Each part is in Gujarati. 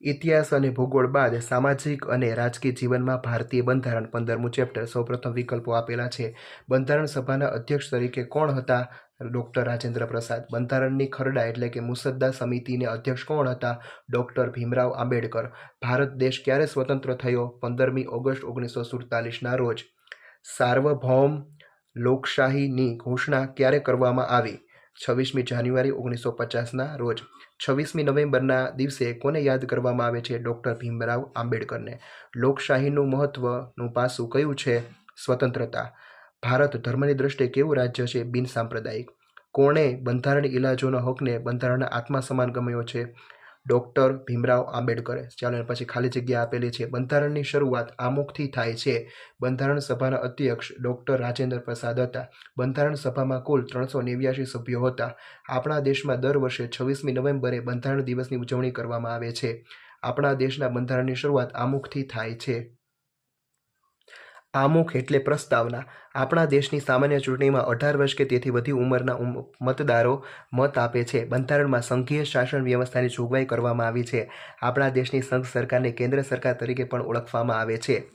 ઇતિહાસ અને ભૂગોળ બાદ સામાજિક અને રાજકીય જીવનમાં ભારતીય બંધારણ પંદરમું ચેપ્ટર સૌપ્રથમ વિકલ્પો આપેલા છે. બંધારણ સભાના અધ્યક્ષ તરીકે કોણ હતા? ડૉક્ટર રાજેન્દ્ર પ્રસાદ. બંધારણની ખરડા એટલે કે મુસદ્દા સમિતિને અધ્યક્ષ કોણ હતા? ડૉક્ટર ભીમરાવ આંબેડકર. ભારત દેશ ક્યારે સ્વતંત્ર થયો? પંદરમી ઓગસ્ટ ઓગણીસો સુડતાલીસના રોજ. સાર્વભૌમ લોકશાહીની ઘોષણા ક્યારે કરવામાં આવી? છવ્વીસમી જાન્યુઆરી ઓગણીસો પચાસના રોજ. છવ્વીસમી નવેમ્બરના દિવસે કોને યાદ કરવામાં આવે છે? ડૉક્ટર ભીમરાવ આંબેડકરને. લોકશાહીનું મહત્ત્વનું પાસું કયું છે? સ્વતંત્રતા. ભારત ધર્મની દૃષ્ટિએ કેવું રાજ્ય છે? બિનસાંપ્રદાયિક. કોણે બંધારણ ઇલાજોના હકને બંધારણના આત્મા સમાન ગમ્યો છે? ડૉક્ટર ભીમરાવ આંબેડકરે. ચાલો પછી ખાલી જગ્યા આપેલી છે. બંધારણની શરૂઆત આમુખથી થાય છે. બંધારણ સભાના અધ્યક્ષ ડૉક્ટર રાજેન્દ્ર પ્રસાદ હતા. બંધારણ સભામાં કુલ ત્રણસો નેવ્યાસી સભ્યો હતા. આપણા દેશમાં દર વર્ષે છવ્વીસમી નવેમ્બરે બંધારણ દિવસની ઉજવણી કરવામાં આવે છે. આપણા દેશના બંધારણની શરૂઆત આમુખથી થાય છે. આમુખ એટલે પ્રસ્તાવના. આપણા દેશની સામાન્ય ચૂંટણીમાં અઢાર વર્ષ કે તેથી વધુ ઉંમરના મતદારો મત આપે છે. બંધારણમાં સંઘીય શાસન વ્યવસ્થાની જોગવાઈ કરવામાં આવી છે. આપણા દેશની સંઘ સરકારને કેન્દ્ર સરકાર તરીકે પણ ઓળખવામાં આવે છે.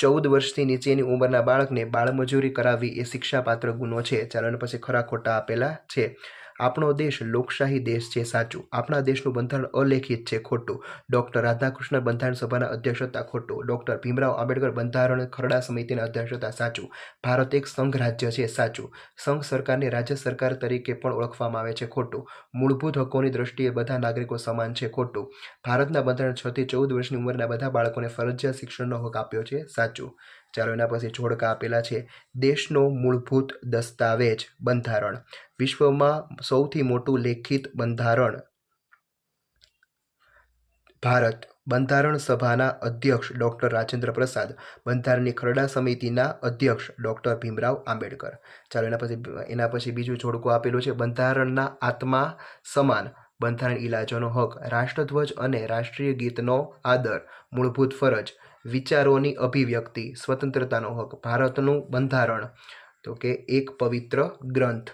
ચૌદ વર્ષથી નીચેની ઉંમરના બાળકને બાળમજૂરી કરાવવી એ શિક્ષાપાત્ર ગુનો છે. ચાલો પછી ખરા ખોટા આપેલા છે. આપણો દેશ લોકશાહી દેશ છે સાચું. આપણા દેશનું બંધારણ અલેખિત છે ખોટું. ડૉક્ટર રાધાકૃષ્ણ બંધારણ સભાના અધ્યક્ષતા ખોટું. ડૉક્ટર ભીમરાવ આંબેડકર બંધારણ ખરડા સમિતિના અધ્યક્ષતા સાચું. ભારત એક સંઘ રાજ્ય છે સાચું. સંઘ સરકારને રાજ્ય સરકાર તરીકે પણ ઓળખવામાં આવે છે ખોટું. મૂળભૂત હકોની દ્રષ્ટિએ બધા નાગરિકો સમાન છે ખોટું. ભારતના બંધારણ છથી ચૌદ વર્ષની ઉંમરના બધા બાળકોને ફરજિયાત શિક્ષણનો હક આપ્યો છે સાચું. ચાલો એના પછી જોડકા આપેલા છે. દેશનો મૂળભૂત દસ્તાવેજ બંધારણ. વિશ્વમાં સૌથી મોટું લેખિત બંધારણ ભારત. બંધારણ સભાના અધ્યક્ષ ડૉક્ટર રાજેન્દ્ર પ્રસાદ. બંધારણની ખરડા સમિતિના અધ્યક્ષ ડૉક્ટર ભીમરાવ આંબેડકર. ચાલો એના પછી એના પછી બીજું જોડકું આપેલું છે. બંધારણના આત્મા સમાન. બંધારણ ઇલાજોનો હક. રાષ્ટ્રધ્વજ અને રાષ્ટ્રીય ગીતનો આદર. મૂળભૂત ફરજ. વિચારોની અભિવ્યક્તિ, સ્વતંત્રતાનો હક, ભારતનું બંધારણ. તો કે એક પવિત્ર ગ્રંથ.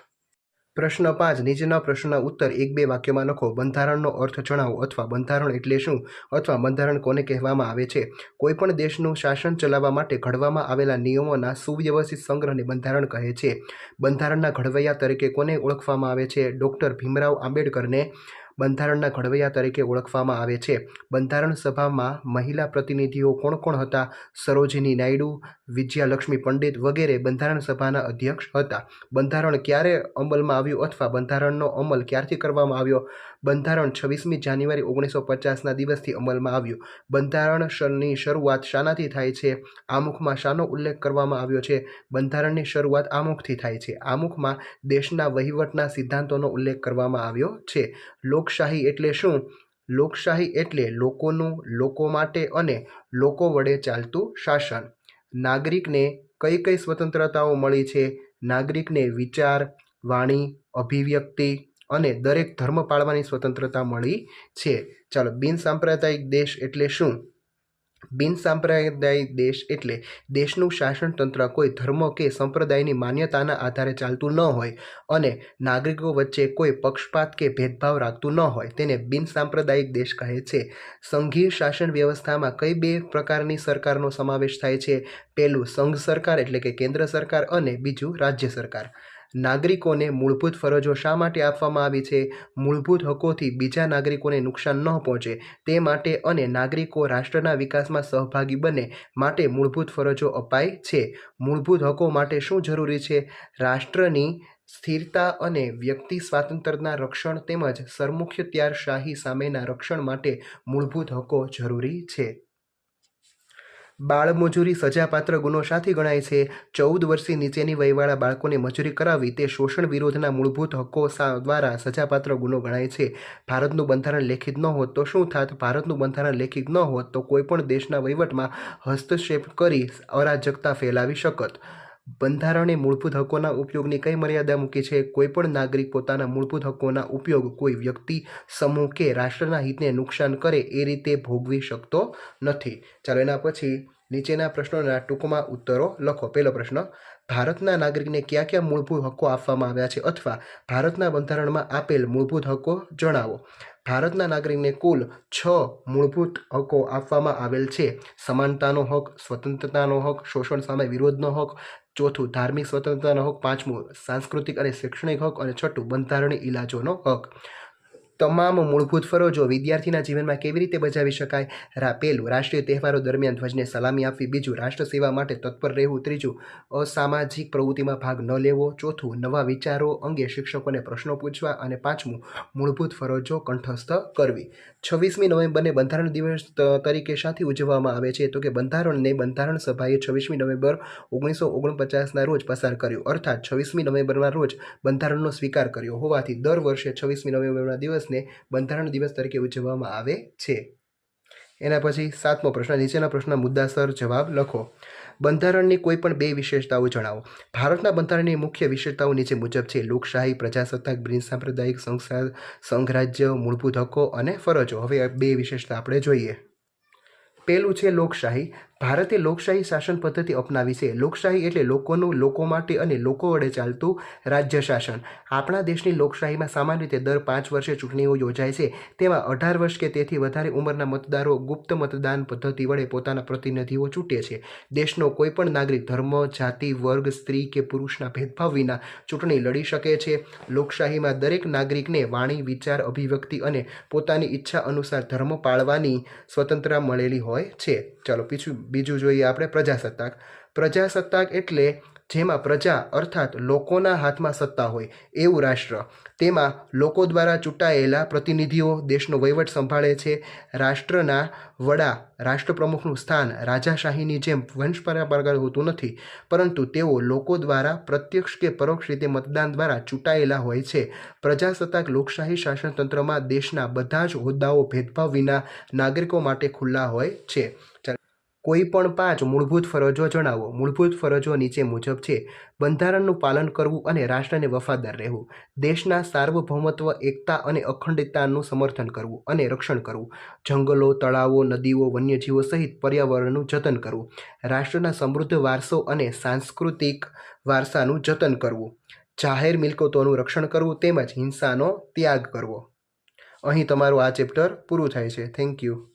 પ્રશ્ન પાંચ, નીચેના પ્રશ્નના ઉત્તર એક બે વાક્યમાં લખો. બંધારણનો અર્થ જણાવો અથવા બંધારણ એટલે શું? અથવા બંધારણ કોને કહેવામાં આવે છે? કોઈપણ દેશનું શાસન ચલાવવા માટે ઘડવામાં આવેલા નિયમોના સુવ્યવસ્થિત સંગ્રહને બંધારણ કહે છે. બંધારણના ઘડવૈયા તરીકે કોને ઓળખવામાં આવે છે? ડૉક્ટર ભીમરાવ આંબેડકરને બંધારણના ઘડવૈયા તરીકે ઓળખવામાં આવે છે. બંધારણ સભામાં મહિલા પ્રતિનિધિઓ કોણ કોણ હતા? સરોજિની નાયડુ, વિજયાલક્ષ્મી પંડિત વગેરે બંધારણ સભાના અધ્યક્ષ હતા. બંધારણ ક્યારે અમલમાં આવ્યું અથવા બંધારણનો અમલ ક્યારથી કરવામાં આવ્યો? બંધારણ છવ્વીસમી જાન્યુઆરી ઓગણીસો પચાસના દિવસથી અમલમાં આવ્યું. બંધારણની શરૂઆત શાનાથી થાય છે? આમુખમાં શાનો ઉલ્લેખ કરવામાં આવ્યો છે? બંધારણની શરૂઆત આમુખથી થાય છે. આમુખમાં દેશના વહીવટના સિદ્ધાંતોનો ઉલ્લેખ કરવામાં આવ્યો છે. લોકશાહી એટલે શું? લોકશાહી એટલે લોકોનું, લોકો માટે અને લોકો વડે ચાલતું શાસન. નાગરિકને કઈ કઈ સ્વતંત્રતાઓ મળી છે? નાગરિકને વિચાર, વાણી, અભિવ્યક્તિ અને દરેક ધર્મ પાળવાની સ્વતંત્રતા મળી છે. ચાલો બિનસાંપ્રદાયિક દેશ એટલે શું? બિન સાંપ્રદાયિક દેશ એટલે દેશનું શાસન તંત્ર કોઈ ધર્મ કે સંપ્રદાયની માન્યતાના આધારે ચાલતું ન હોય અને નાગરિકો વચ્ચે કોઈ પક્ષપાત કે ભેદભાવ રાખતું ન હોય તેને બિન સાંપ્રદાયિક દેશ કહે છે. સંઘીય શાસન વ્યવસ્થામાં કઈ બે પ્રકારની સરકારનો સમાવેશ થાય છે? પહેલું સંઘ સરકાર એટલે કે કેન્દ્ર સરકાર અને બીજું રાજ્ય સરકાર. નાગરિકોને મૂળભૂત ફરજો શા માટે આપવામાં આવી છે? મૂળભૂત હકોથી બીજા નાગરિકોને નુકસાન ન પહોંચે તે માટે અને નાગરિકો રાષ્ટ્રના વિકાસમાં સહભાગી બને માટે મૂળભૂત ફરજો અપાય છે. મૂળભૂત હકો માટે શું જરૂરી છે? રાષ્ટ્રની સ્થિરતા અને વ્યક્તિ સ્વાતંત્ર્યના રક્ષણ તેમજ સરમુખત્યારશાહી સામેના રક્ષણ માટે મૂળભૂત હકો જરૂરી છે. બાળમજૂરી સજાપાત્ર ગુનો શાથી ગણાય છે. ચૌદ વર્ષથી નીચેની વયવાળા બાળકોને મજૂરી કરાવવી તે શોષણ વિરોધના મૂળભૂત હક્કો દ્વારા સજાપાત્ર ગુનો ગણાય છે. ભારતનું બંધારણ લેખિત ન હોત તો શું થાત? ભારતનું બંધારણ લેખિત ન હોત તો કોઈપણ દેશના વહીવટમાં હસ્તક્ષેપ કરી અરાજકતા ફેલાવી શકત. બંધારણે મૂળભૂત હકોના ઉપયોગની કઈ મર્યાદા મૂકી છે? કોઈપણ નાગરિક પોતાના મૂળભૂત હકોના ઉપયોગ કોઈ વ્યક્તિ, સમૂહ કે રાષ્ટ્રના હિતને નુકસાન કરે એ રીતે ભોગવી શકતો નથી. ચાલો એના પછી નીચેના પ્રશ્નોના ટૂંકમાં ઉત્તરો લખો. પહેલો પ્રશ્ન, ભારતના નાગરિકને કયા કયા મૂળભૂત હકો આપવામાં આવ્યા છે અથવા ભારતના બંધારણમાં આપેલ મૂળભૂત હકો જણાવો. ભારતના નાગરિકને કુલ છ મૂળભૂત હકો આપવામાં આવેલ છે. સમાનતાનો હક, સ્વતંત્રતાનો હક, શોષણ સામે વિરોધનો હક ચોથું ધાર્મિક સ્વતંત્રતાનો હક પાંચમું સાંસ્કૃતિક અને શૈક્ષણિક હક અને છઠ્ઠું બંધારણીય ઇલાજોનો હક. તમામ મૂળભૂત ફરજો વિદ્યાર્થીના જીવનમાં કેવી રીતે બજાવી શકાય? રા પહેલું રાષ્ટ્રીય તહેવારો દરમિયાન ધ્વજને સલામી આપવી, બીજું રાષ્ટ્ર સેવા માટે તત્પર રહેવું, ત્રીજું, અસામાજિક પ્રવૃત્તિમાં ભાગ ન લેવો, ચોથું, નવા વિચારો અંગે શિક્ષકોને પ્રશ્નો પૂછવા અને પાંચમું, મૂળભૂત ફરજો કંઠસ્થ કરવી. છવ્વીસમી નવેમ્બરને બંધારણ દિવસ તરીકે સાથે ઉજવવામાં આવે છે. તો કે બંધારણને બંધારણ સભાએ છવ્વીસમી નવેમ્બર ઓગણીસો ઓગણપચાસના રોજ પસાર કર્યો. અર્થાત છવ્વીસમી નવેમ્બરના રોજ બંધારણનો સ્વીકાર કર્યો હોવાથી દર વર્ષે છવ્વીસમી નવેમ્બરના દિવસને બંધારણ દિવસ તરીકે ઉજવવામાં આવે છે. એના પછી સાતમો પ્રશ્ન, નીચેના પ્રશ્નના મુદ્દાસર જવાબ લખો. બંધારણની કોઈ પણ બે વિશેષતાઓ જણાવો. ભારતના બંધારણની મુખ્ય વિશેષતાઓ નીચે મુજબ છે. લોકશાહી, પ્રજાસત્તાક, બિન સાંપ્રદાયિક સંસ્થા સંઘરાજ્ય, મૂળભૂત હકો અને ફરજો. હવે બે વિશેષતા આપણે જોઈએ. પહેલું છે લોકશાહી. ભારતે લોકશાહી શાસન પદ્ધતિ અપનાવી છે. લોકશાહી એટલે લોકોનું, લોકો માટે અને લોકો વડે ચાલતું રાજ્ય શાસન. આપણા દેશની લોકશાહીમાં સામાન્ય રીતે દર પાંચ વર્ષે ચૂંટણીઓ યોજાય છે. તેમાં અઢાર વર્ષ કે તેથી વધારે ઉંમરના મતદારો ગુપ્ત મતદાન પદ્ધતિ વડે પોતાના પ્રતિનિધિઓ ચૂંટે છે. દેશનો કોઈપણ નાગરિક ધર્મ, જાતિ, વર્ગ, સ્ત્રી કે પુરુષના ભેદભાવ વિના ચૂંટણી લડી શકે છે. લોકશાહીમાં દરેક નાગરિકને વાણી, વિચાર, અભિવ્યક્તિ અને પોતાની ઈચ્છા અનુસાર ધર્મ પાળવાની સ્વતંત્રતા મળેલી હોય છે. ચાલો બીજું બીજું જોઈએ આપણે પ્રજાસત્તાક. પ્રજાસત્તાક એટલે જેમાં પ્રજા અર્થાત લોકોના હાથમાં સત્તા હોય એવું રાષ્ટ્ર. તેમાં લોકો દ્વારા ચૂંટાયેલા પ્રતિનિધિઓ દેશનો વહીવટ સંભાળે છે. રાષ્ટ્રના વડા રાષ્ટ્રપ્રમુખનું સ્થાન રાજાશાહીની જેમ વંશ પરંપરાગત હોતું નથી. પરંતુ તેઓ લોકો દ્વારા પ્રત્યક્ષ કે પરોક્ષ રીતે મતદાન દ્વારા ચૂંટાયેલા હોય છે. પ્રજાસત્તાક લોકશાહી શાસનતંત્રમાં દેશના બધા જ હોદ્દાઓ ભેદભાવ વિના નાગરિકો માટે ખુલ્લા હોય છે. ચાલો. કોઈ પણ પાંચ મૂળભૂત ફરજો જણાવો. મૂળભૂત ફરજો નીચે મુજબ છે. બંધારણનું પાલન કરવું અને રાષ્ટ્રને વફાદાર રહેવું. દેશના સાર્વભૌમત્વ, એકતા અને અખંડિતતાનું સમર્થન કરવું અને રક્ષણ કરવું. જંગલો, તળાવો, નદીઓ, વન્યજીવો સહિત પર્યાવરણનું જતન કરવું. રાષ્ટ્રના સમૃદ્ધ વારસો અને સાંસ્કૃતિક વારસાનું જતન કરવું. જાહેર મિલકતોનું રક્ષણ કરવું તેમજ હિંસાનો ત્યાગ કરવો. અહીં તમારું આ ચેપ્ટર પૂરું થાય છે. Thank you.